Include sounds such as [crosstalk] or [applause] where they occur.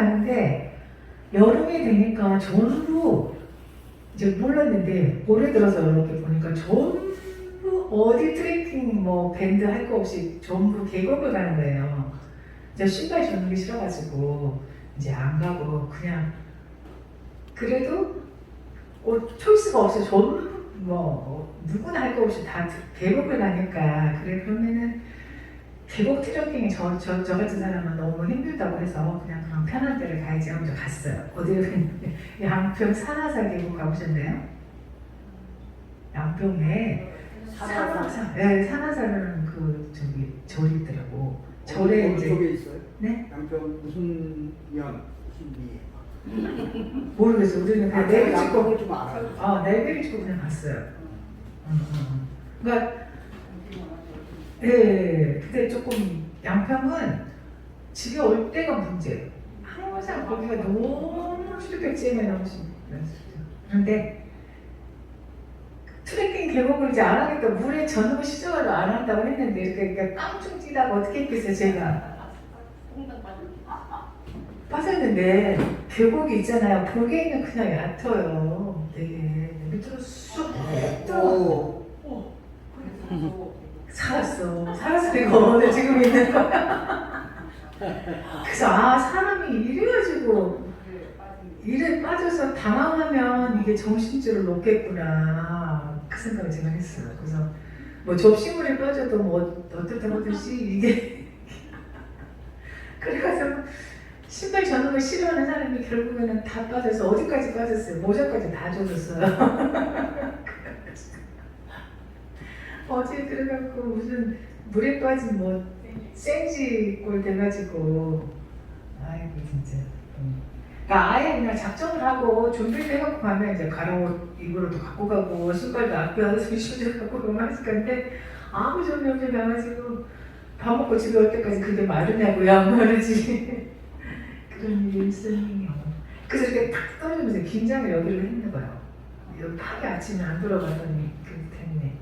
가는데 여름이 되니까 전부 이제 몰랐는데 올해 들어서 이렇게 보니까 전부 어디 트레킹 뭐 밴드 할 거 없이 전부 계곡을 가는 거예요. 이제 신발 신는 게 싫어가지고 이제 안 가고 그냥 그래도 어, 초이스가 없어 전부 뭐 누구나 할 거 없이 다 계곡을 가니까 그래 그러면은 계곡 트레킹이 저, 저, 저 같은 사람은 너무 힘들다고 해서 그냥 그런 편한 데를 가야지 하면서 갔어요. 어디를 갔는데 [laughs] 양평 산하사 계곡 가보셨나요? 양평에 산하사, 네, 산하사라는 그 저기 절이 있더라고. 절에 이제 쪽에 있어요? 네? 양평 무슨 면 무슨 미? 모르겠어. 우리는 그냥 내비 찍고 양평을 좀 알아요. 아 내비를 찍고 그냥 갔어요. 음, 음, 음. 그러니까 네, 근데 조금 양평은 집에 올 때가 문제예요. 항상 거기가 너무 너무 심해요. 그런데 트레킹 계곡을 이제 안 하니까 물에 젖는 시작을 안 한다고 했는데 이렇게 깡충 뛰다가 어떻게 했겠어요 제가 빠졌는데 계곡이 있잖아요 있는 그냥 얕아요 되게 밑으로 쑥 들어 오, 살았어. 오늘 지금 있는 거야. 그래서 아 사람이 이래가지고 일에 빠져서 당황하면 이게 정신줄을 놓겠구나 그 생각을 제가 했어요. 그래서 뭐 접시물에 빠져도 뭐 어떻다 보듯이 이게 [laughs] 그래가지고 신발 저는 걸 싫어하는 사람이 결국에는 다 빠져서 어디까지 빠졌어요. 모자까지 다 젖었어요. [laughs] 어제 그래갖고 무슨 물에 빠진 뭐 생지 꼴 돼가지고. 아이고 진짜. 음. 그러니까 아예 그냥 작정을 하고 준비를 해갖고 가면 이제 가려옷 입으로도 갖고 가고 신발도 아껴서 슈즈 갖고 가고 했을 건데 아무 준비 없이 나가지고 밥 먹고 집에 올 때까지 그게 마르냐고요 안 마르지. 그런 일이 있었네요. 그래서 이렇게 탁 떨어지면서 긴장을 여기로 했나 봐요. 여기 팍이 아침에 안 들어가더니 그렇게 됐네